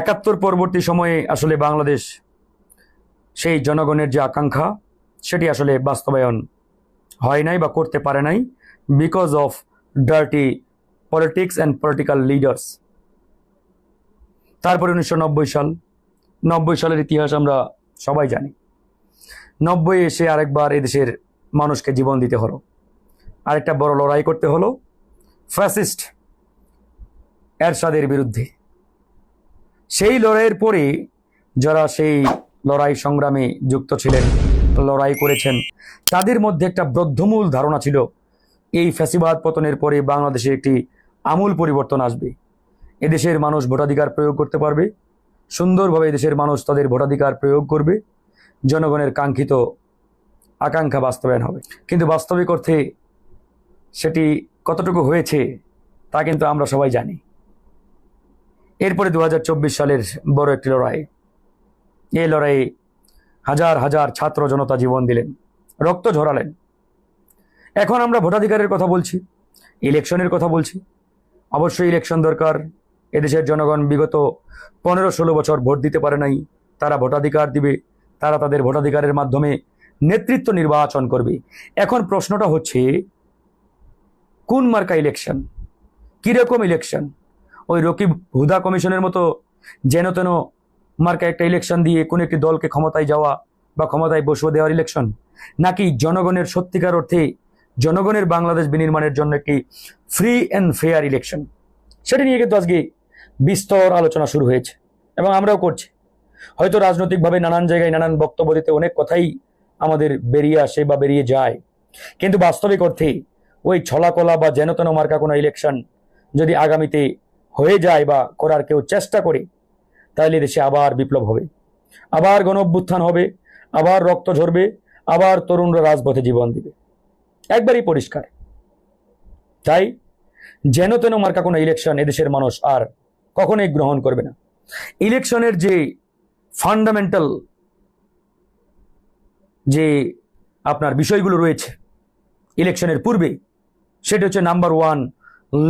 একাত্তর পরবর্তী সময়ে আসলে বাংলাদেশ সেই জনগণের যে আকাঙ্ক্ষা, সেটি আসলে বাস্তবায়ন হয় নাই বা করতে পারে নাই because of dirty politics and political leaders তারপরে উনিশশো নব্বই সাল, নব্বই সালের ইতিহাস আমরা সবাই জানি। নব্বই এসে আরেকবার এদেশের মানুষকে জীবন দিতে হলো। আরেকটা বড় লড়াই করতে হলো ফ্যাসিস্ট এরশাদের বিরুদ্ধে। সেই লড়াইয়ের পরে যারা সেই লড়াই সংগ্রামে যুক্ত ছিলেন, লড়াই করেছেন, তাদের মধ্যে একটা বদ্ধমূল ধারণা ছিল, এই ফ্যাসিবাদ পতনের পরে বাংলাদেশে একটি আমূল পরিবর্তন আসবে। এদেশের মানুষ ভোটাধিকার প্রয়োগ করতে পারবে, সুন্দরভাবে এদেশের মানুষ তাদের ভোটাধিকার প্রয়োগ করবে, জনগণের কাঙ্ক্ষিত আকাঙ্ক্ষা বাস্তবায়ন হবে। কিন্তু বাস্তবিক অর্থে সেটি কতটুকু হয়েছে, তা কিন্তু আমরা সবাই জানি। এরপরে দু হাজার চব্বিশ সালের বড় একটি লড়াই। এই লড়াইয়ে হাজার হাজার ছাত্র জনতা জীবন দিলেন, রক্ত ঝরালেন। এখন আমরা ভোটাধিকারের কথা বলছি, ইলেকশনের কথা বলছি। অবশ্যই ইলেকশন দরকার, এদেশের জনগণ বিগত পনেরো ষোলো বছর ভোট দিতে পারে নাই, তারা ভোটাধিকার দিবে, তারা তাদের ভোটাধিকারের মাধ্যমে নেতৃত্ব নির্বাচন করবে। এখন প্রশ্নটা হচ্ছে, কোন মার্কা ইলেকশন? কীরকম ইলেকশন? ওই রকিব হুদা কমিশনের মতো যেন তেন মার্কা একটা ইলেকশন দিয়ে কোনো একটি দলকে ক্ষমতায় যাওয়া বা ক্ষমতায় বসিয়ে দেওয়ার ইলেকশন নাকি জনগণের সত্যিকার অর্থে জনগণের বাংলাদেশ বিনির্মাণের জন্য একটি ফ্রি অ্যান্ড ফেয়ার ইলেকশন সেটা নিয়ে কিন্তু আজকে বিস্তর আলোচনা শুরু হয়েছে এবং আমরাও করছি। হয়তো রাজনৈতিকভাবে নানান জায়গায় নানান বক্তব্য দিতে অনেক কথাই আমাদের বেরিয়ে আসে বা বেরিয়ে যায়। কিন্তু বাস্তবিক অর্থে ওই ছলাকলা বা যেনতেন মার্কা কোনো ইলেকশন যদি আগামীতে হয়ে যায় বা করার কেউ চেষ্টা করে তাহলে দেশে আবার বিপ্লব হবে, আবার গণ অভ্যুত্থান হবে, আবার রক্ত ঝরবে, আবার তরুণরা রাজপথে জীবন দিবে। একবারই পরিষ্কার। তাই যেন তেন মার্কা কোনো ইলেকশন এদেশের মানুষ আর কখনোই গ্রহণ করবে না। ইলেকশনের যে ফান্ডামেন্টাল যে আপনার বিষয়গুলো রয়েছে, ইলেকশনের পূর্বে, সেটা হচ্ছে number one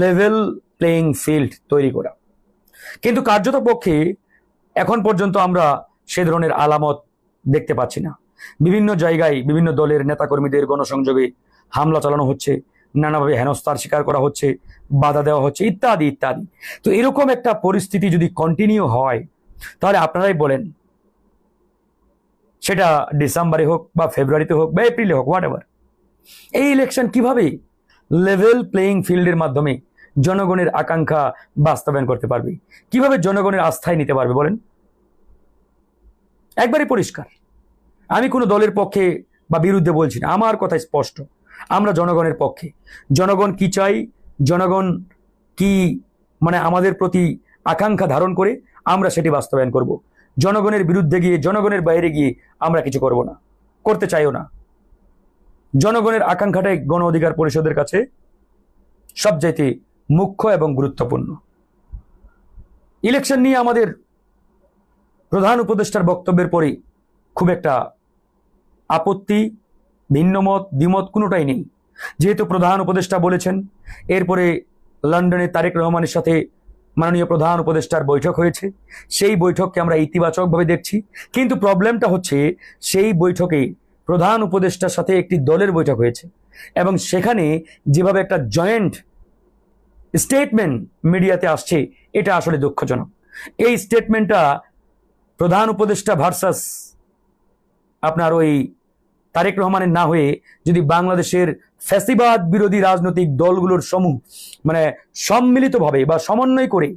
level playing field তৈরি করা। কিন্তু কার্যত পক্ষে এখন পর্যন্ত আমরা সে ধরনের আলামত দেখতে পাচ্ছি না। বিভিন্ন জায়গায় বিভিন্ন দলের নেতাকর্মীদের গণসংযোগে হামলা চালানো হচ্ছে, নানাভাবে হেনস্থার শিকার করা হচ্ছে, বাধা দেওয়া হচ্ছে, ইত্যাদি ইত্যাদি। তো এরকম একটা পরিস্থিতি যদি কন্টিনিউ হয়, তাহলে আপনারাই বলেন, সেটা ডিসেম্বরে হোক বা ফেব্রুয়ারিতে হোক বা এপ্রিলে হোক হোয়াট এই ইলেকশন কীভাবে লেভেল প্লেয়িং ফিল্ডের মাধ্যমে জনগণের আকাঙ্ক্ষা বাস্তবায়ন করতে পারবে। কীভাবে জনগণের আস্থায় নিতে পারবে বলেন? একবারে পরিষ্কার। আমি কোনো দলের পক্ষে বা বিরুদ্ধে বলছি না। আমার কথা স্পষ্ট। আমরা জনগণের পক্ষে। জনগণ কি চাই? জনগণ কি মানে আমাদের প্রতি আকাঙ্ক্ষা ধারণ করে আমরা সেটি বাস্তবায়ন করব। জনগণের বিরুদ্ধে গিয়ে, জনগণের বাইরে গিয়ে আমরা কিছু করব না। করতে চাইও না। জনগণের আকাঙ্ক্ষাটাই গণ অধিকার পরিষদের কাছে সব সবচাইতে মুখ্য এবং গুরুত্বপূর্ণ। ইলেকশন নিয়ে আমাদের প্রধান উপদেষ্টার বক্তব্যের পরে খুব একটা আপত্তি, ভিন্নমত, দ্বিমত কোনোটাই নেই। যেহেতু প্রধান উপদেষ্টা বলেছেন, এরপরে লন্ডনে তারেক রহমানের সাথে মাননীয় প্রধান উপদেষ্টার বৈঠক হয়েছে। সেই বৈঠককে আমরা ইতিবাচকভাবে দেখছি। কিন্তু প্রবলেমটা হচ্ছে, সেই বৈঠকে প্রধান উপদেষ্টার সাথে একটি দলের বৈঠক হয়েছে। এবং সেখানে যেভাবে একটা জয়েন্ট স্টেটমেন্ট মিডিয়াতে আসছে, এটা আসলে দুঃখজনক। এই স্টেটমেন্টটা প্রধান উপদেষ্টা ভার্সাস আপনার ওই তারেক রহমানের না হয়ে যদি বাংলাদেশের ফ্যাসিবাদ বিরোধী রাজনৈতিক দলগুলোর সমূহ মানে সম্মিলিতভাবে বা সমন্বয় করে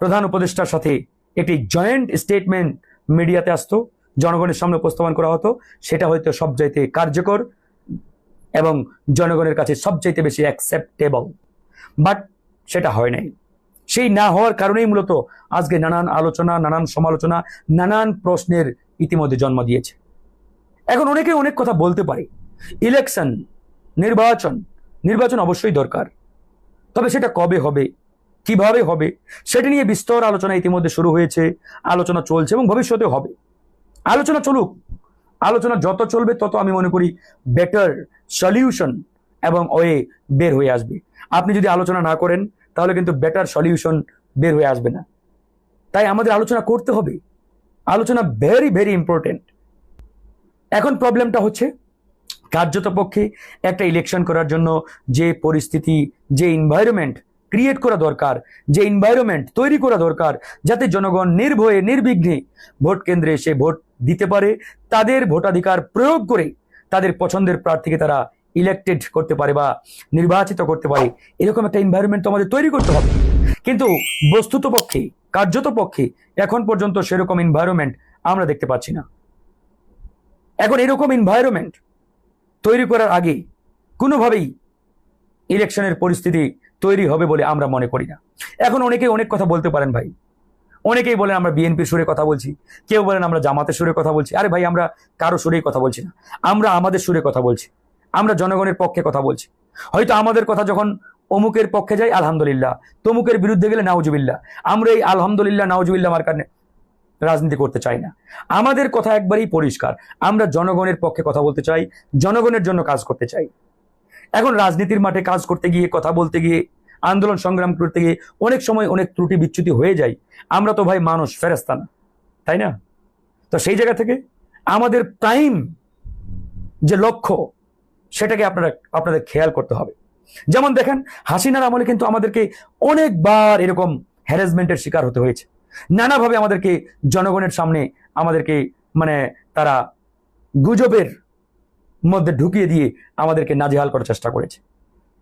প্রধান উপদেষ্টার সাথে একটি জয়েন্ট স্টেটমেন্ট মিডিয়াতে আসতো, জনগণের সামনে উপস্থাপন করা হতো, সেটা হয়তো সবচাইতে কার্যকর এবং জনগণের কাছে সবচাইতে বেশি অ্যাকসেপ্টেবল বাট সেটা হয় নাই। সেই না হওয়ার কারণেই মূলত আজকে নানান আলোচনা, নানান সমালোচনা, নানান প্রশ্নের ইতিমধ্যে জন্ম দিয়েছে। এখন অনেকে অনেক কথা বলতে পারে। ইলেকশন, নির্বাচন নির্বাচন অবশ্যই দরকার। তবে সেটা কবে হবে, কীভাবে হবে, সেটা নিয়ে বিস্তর আলোচনা ইতিমধ্যে শুরু হয়েছে, আলোচনা চলছে এবং ভবিষ্যতে হবে। আলোচনা চলুক। আলোচনা যত চলবে তত আমি মনে করি বেটার সলিউশন এবং ওয়ে বের হয়ে আসবে। আপনি যদি আলোচনা না করেন, তাহলে কিন্তু বেটার সলিউশন বের হয়ে আসবে না। তাই আমাদের আলোচনা করতে হবে। আলোচনা ভেরি ভেরি ইম্পর্টেন্ট এখন প্রবলেমটা হচ্ছে কার্যত পক্ষে একটা ইলেকশন করার জন্য যে পরিস্থিতি, যে এনভায়রনমেন্ট ক্রিয়েট করা দরকার, যে এনভায়রনমেন্ট তৈরি করা দরকার, যাতে জনগণ নির্ভয়ে, নির্বিঘ্নে ভোট কেন্দ্রে এসে ভোট দিতে পারে, তাদের ভোটাধিকার প্রয়োগ করে তাদের পছন্দের প্রার্থীকে তারা ইলেক্টেড করতে পারে বা নির্বাচিত করতে পারে, এরকম একটা এনভায়রনমেন্ট তো আমাদের তৈরি করতে হবে। কিন্তু বস্তুত পক্ষে, কার্যত পক্ষে এখন পর্যন্ত সেরকম এনভায়রনমেন্ট আমরা দেখতে পাচ্ছি না। এখন এরকম এনভায়রনমেন্ট তৈরি করার আগে কোনোভাবেই ইলেকশনের পরিস্থিতি তৈরি হবে বলে আমরা মনে করি না। এখন অনেকেই অনেক কথা বলতে পারেন ভাই। অনেকেই বলেন আমরা বিএনপির সুরে কথা বলছি। কেউ বলেন আমরা জামাতের সুরে কথা বলছি। আরে ভাই, আমরা কারও সুরেই কথা বলছি না। আমরা আমাদের সুরে কথা বলছি। আমরা জনগণের পক্ষে কথা বলছি। হয়তো আমাদের কথা যখন অমুকের পক্ষে যাই আলহামদুলিল্লাহ। তমুকের বিরুদ্ধে গেলে নাউজুবিল্লাহ। আমরা এই আলহামদুলিল্লাহ, নাউজুবিল্লাহ আমার কারণে রাজনীতি করতে চাই না। আমাদের কথা একবারেই পরিষ্কার। আমরা জনগণের পক্ষে কথা বলতে চাই, জনগণের জন্য কাজ করতে চাই। এখন রাজনীতির মাঠে কাজ করতে গিয়ে, কথা বলতে গিয়ে, আন্দোলন সংগ্রাম করতে গিয়ে অনেক সময় অনেক ত্রুটি বিচ্যুতি হয়ে যায়। আমরা তো ভাই মানুষ ফেরেস্তা তাই না? তো সেই জায়গা থেকে আমাদের টাইম যে লক্ষ্য সেটাকে আপনারা, আপনাদের খেয়াল করতে হবে। যেমন দেখেন, হাসিনার আমলে কিন্তু আমাদেরকে অনেকবার এরকম হ্যারাসমেন্টের শিকার হতে হয়েছে। নানাভাবে আমাদেরকে জনগণের সামনে আমাদেরকে মানে তারা গুজবের মধ্যে ঢুকিয়ে দিয়ে আমাদেরকে নাজেহাল করার চেষ্টা করেছে।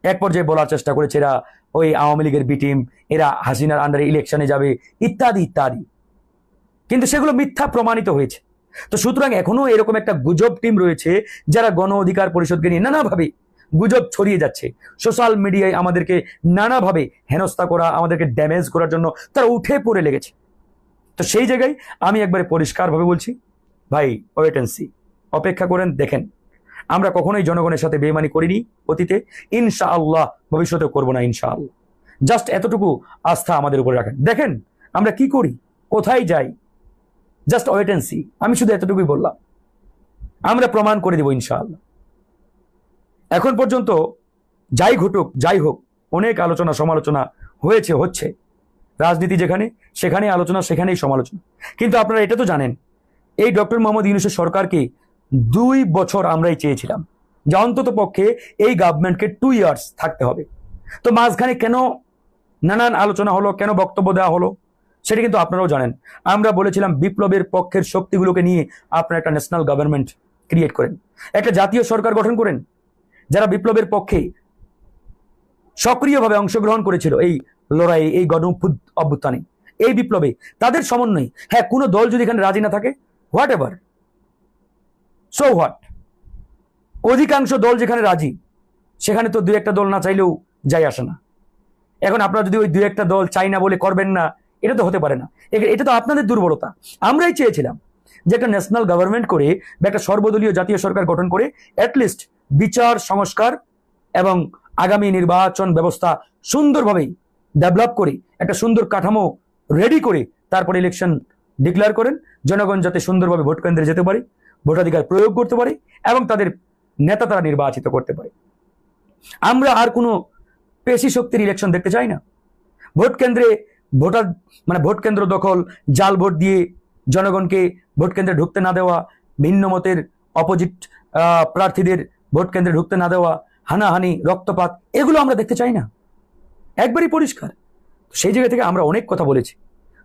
এক পর্যায়ে বলার চেষ্টা করেছে এরা, ওই আওয়ামী লীগের বি টিম এরা হাসিনার আন্ডারে ইলেকশনে যাবে, ইত্যাদি ইত্যাদি। কিন্তু সেগুলো মিথ্যা প্রমাণিত হয়েছে। তো সুতরাং এখনও এরকম একটা গুজব টিম রয়েছে যারা গণ অধিকার পরিষদকে নিয়ে নানাভাবে গুজব ছড়িয়ে যাচ্ছে। সোশ্যাল মিডিয়ায় আমাদেরকে নানাভাবে হেনস্থা করা, আমাদেরকে ড্যামেজ করার জন্য তারা উঠে পড়ে লেগেছে। তো সেই জায়গায় আমি একবারে পরিষ্কারভাবে বলছি, ভাই ওয়েটেন্সি অপেক্ষা করেন, দেখেন। আমরা কখনোই জনগণের সাথে বেইমানি করিনি অতীতে। ইনশা আল্লাহ ভবিষ্যতেও করব না ইনশা আল্লাহ জাস্ট এতটুকু আস্থা আমাদের উপরে রাখেন। দেখেন, আমরা কি করি? কোথায় যাই? জাস্ট ওয়েট অ্যান্ড সি আমি শুধু এতটুকুই বললাম। আমরা প্রমাণ করে দেব ইনশাআল্লাহ। এখন পর্যন্ত যাই ঘটুক, যাই হোক, অনেক আলোচনা, সমালোচনা হয়েছে, হচ্ছে। রাজনীতি যেখানে সেখানে আলোচনা, সেখানেই সমালোচনা। কিন্তু আপনারা এটা তো জানেন, এই ডক্টর মোহাম্মদ ইউনুসের সরকারকে দুই বছর আমরাই চেয়েছিলাম। যে অন্তত পক্ষে এই গভর্নমেন্টকে টু ইয়ার্স থাকতে হবে। তো মাঝখানে কেন নানান আলোচনা হলো, কেন বক্তব্য দেওয়া হলো? সেটা কিন্তু আপনারাও জানেন। আমরা বলেছিলাম বিপ্লবের পক্ষের শক্তিগুলোকে নিয়ে আপনারা একটা ন্যাশনাল গভর্নমেন্ট ক্রিয়েট করেন। একটা জাতীয় সরকার গঠন করেন, যারা বিপ্লবের পক্ষে সক্রিয়ভাবে অংশগ্রহণ করেছিল এই লড়াই, এই গণ অভ্যুত্থানে। এই বিপ্লবে তাদের সমন্বয় হ্যাঁ কোনো দল যদি এখানে রাজি না থাকে হোয়াট এভার সো হোয়াট অধিকাংশ দল যেখানে রাজি, সেখানে তো দু একটা দল না চাইলেও যাই আসে না। এখন আপনারা যদি ওই দু একটা দল চাই না বলে করবেন না এটা তো হতে পারে না। এটা তো আপনাদের দুর্বলতা। আমরাই চেয়েছিলাম যে একটা ন্যাশনাল গভর্নমেন্ট করে বা একটা সর্বদলীয় জাতীয় সরকার গঠন করে অ্যাটলিস্ট বিচার, সংস্কার এবং আগামী নির্বাচন ব্যবস্থা সুন্দরভাবে ডেভেলপ করে, একটা সুন্দর কাঠামো রেডি করে তারপরে ইলেকশন ডিক্লেয়ার করেন। জনগণ যাতে সুন্দরভাবে ভোট কেন্দ্রে যেতে পারে, ভোটাধিকার প্রয়োগ করতে পারে এবং তাদের নেতা তারা নির্বাচিত করতে পারে। আমরা আর কোনো পেশি শক্তির ইলেকশন দেখতে চাই না। ভোট কেন্দ্রে ভোটার মানে ভোট কেন্দ্র দখল, জাল ভোট দিয়ে জনগণকে ভোট কেন্দ্রে ঢুকতে না দেওয়া, ভিন্ন মতের অপোজিট প্রার্থীদের ভোট কেন্দ্রে ঢুকতে না দেওয়া, হানাহানি, রক্তপাত, এগুলো আমরা দেখতে চাই না। একবারই পরিষ্কার। সেই জায়গা থেকে আমরা অনেক কথা বলেছি।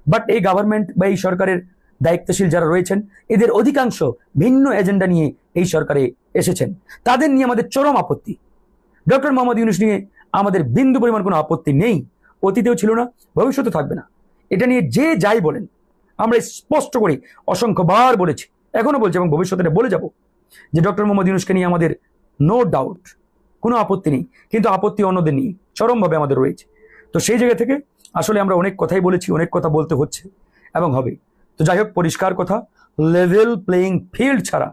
বাট এই গভর্নমেন্ট বা এই সরকারের দায়িত্বশীল যারা রয়েছেন, এদের অধিকাংশ ভিন্ন এজেন্ডা নিয়ে এই সরকারে এসেছেন। তাদের নিয়ে আমাদের চরম আপত্তি। ডক্টর মোহাম্মদ ইউনুস নিয়ে আমাদের বিন্দু পরিমাণ কোনো আপত্তি নেই। অতীতেও ছিল না ভবিষ্যতে থাকবে না। এটা নিয়ে যে যাই বলেন, আমরা স্পষ্ট করে অসংখ্যবার বলেছি, এখনও বলছি এবং ভবিষ্যতে বলে যাব যে ডক্টর মোহাম্মদ ইউনুসকে নিয়ে আমাদের নো ডাউট কোনো আপত্তি নেই, কিন্তু আপত্তি অন্যদের নিয়ে চরমভাবে আমাদের রয়েছে। তো সেই জায়গা থেকে আসলে আমরা অনেক কথাই বলেছি, অনেক কথা বলতে হচ্ছে এবং হবে। তো যাই হোক, পরিষ্কার কথা লেভেল প্লেয়িং ফিল্ড ছাড়া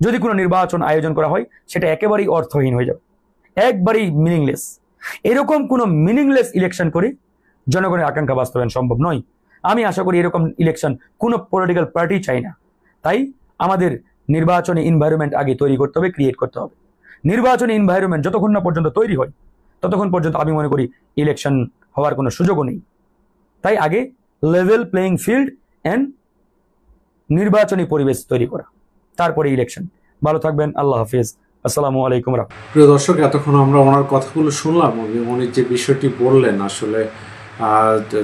যদি কোনো নির্বাচন আয়োজন করা হয়, সেটা একেবারেই অর্থহীন হয়ে যাবে, একবারেই মিনিংলেস এরকম কোনো মিনিংলেস ইলেকশন করে, জনগণের আকাঙ্ক্ষা বাস্তবায়ন সম্ভব নয়। আমি আশা করি এরকম ইলেকশন কোনো পলিটিক্যাল পার্টি চাই না। তাই আমাদের নির্বাচনী এনভায়রনমেন্ট আগে তৈরি করতে হবে ক্রিয়েট করতে হবে। নির্বাচনী এনভায়রনমেন্ট যতক্ষণ না পর্যন্ত তৈরি হয়, ততক্ষণ পর্যন্ত আমি মনে করি ইলেকশন হওয়ার কোনো সুযোগও নেই। তাই আগে লেভেল প্লেয়িং ফিল্ড অ্যান্ড নির্বাচনী পরিবেশ তৈরি করা। তারপরে ইলেকশন ভালো থাকবেন, আল্লাহ হাফিজ। আসসালামু আলাইকুম প্রিয় দর্শক, এতক্ষণ আমরা ওনার কথাগুলো শুনলাম। উনি যে বিষয়টি বললেন, আসলে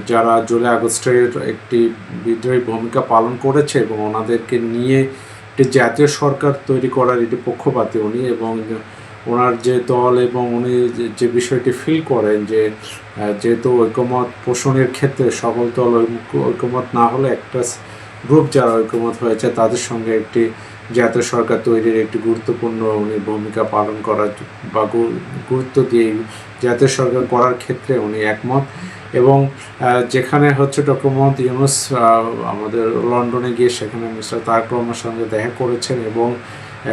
যারা জুলাই আগস্টের একটি বিদ্রোহী ভূমিকা পালন করেছে এবং ওনাদেরকে নিয়ে একটি জাতীয় সরকার তৈরি করার একটি পক্ষপাতী উনি এবং ওনার যে দল এবং উনি যে- বিষয়টি ফিল করেন যে যেহেতু ঐক্যমত পোষণের ক্ষেত্রে সকল দল ঐক্যমত না হলে একটা গ্রুপ যারা ঐক্যমত হয়েছে, তাদের সঙ্গে একটি জাতীয় সরকার তৈরির একটি গুরুত্বপূর্ণ উনি ভূমিকা পালন করার বা গুরুত্ব দিয়ে জাতীয় সরকার করার ক্ষেত্রে উনি একমত। এবং যেখানে হচ্ছে ডক্টর মোহাম্মদ ইউনুস আমাদের লন্ডনে গিয়ে সেখানে মিস্টার তারেক রহমানের সঙ্গে দেখা করেছেন এবং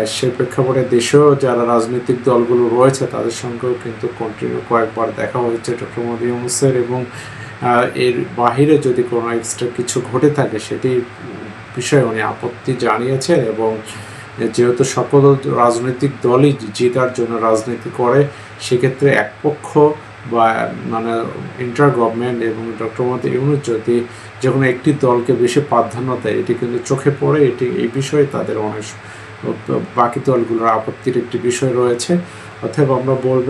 সে প্রেক্ষাপটে দেশেও যারা রাজনৈতিক দলগুলো রয়েছে তাদের সঙ্গেও কিন্তু কন্টিনিউ কয়েকবার দেখা হয়েছে ডক্টর মোহাম্মদ ইউনুসের এবং এর বাহিরে যদি কোনো এক্সট্রা কিছু ঘটে থাকে সেটি বিষয়ে উনি আপত্তি জানিয়েছেন এবং যেহেতু সকল রাজনৈতিক দলই জেতার জন্য রাজনীতি করে, সেক্ষেত্রে একপক্ষ বা মানে ইন্টার গভর্নমেন্ট এবং ডক্টর মোহাম্মদ ইউনুস যদি যে কোনো একটি দলকে বেশি প্রাধান্য দেয়, এটি কিন্তু চোখে পড়ে, এটি এই বিষয়ে তাদের অনেক বাকি দলগুলোর আপত্তির একটি বিষয় রয়েছে। অতএব আমরা বলব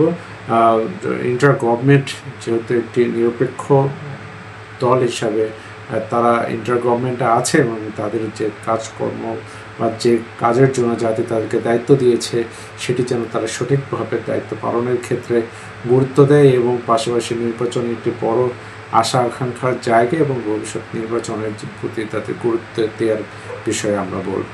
ইন্টার গভর্নমেন্ট যেহেতু একটি নিরপেক্ষ দল হিসাবে তারা ইন্টার গভর্নমেন্টে আছে এবং তাদের যে কাজকর্ম বা যে কাজের জন্য যাতে তাদেরকে দায়িত্ব দিয়েছে, সেটি যেন তারা সঠিকভাবে দায়িত্ব পালনের ক্ষেত্রে গুরুত্ব দেয় এবং পাশাপাশি নির্বাচন একটি বড় আশা আকাঙ্ক্ষার জায়গা এবং ভবিষ্যৎ নির্বাচনের প্রতি তাদের গুরুত্ব দেওয়ার বিষয়ে আমরা বলব।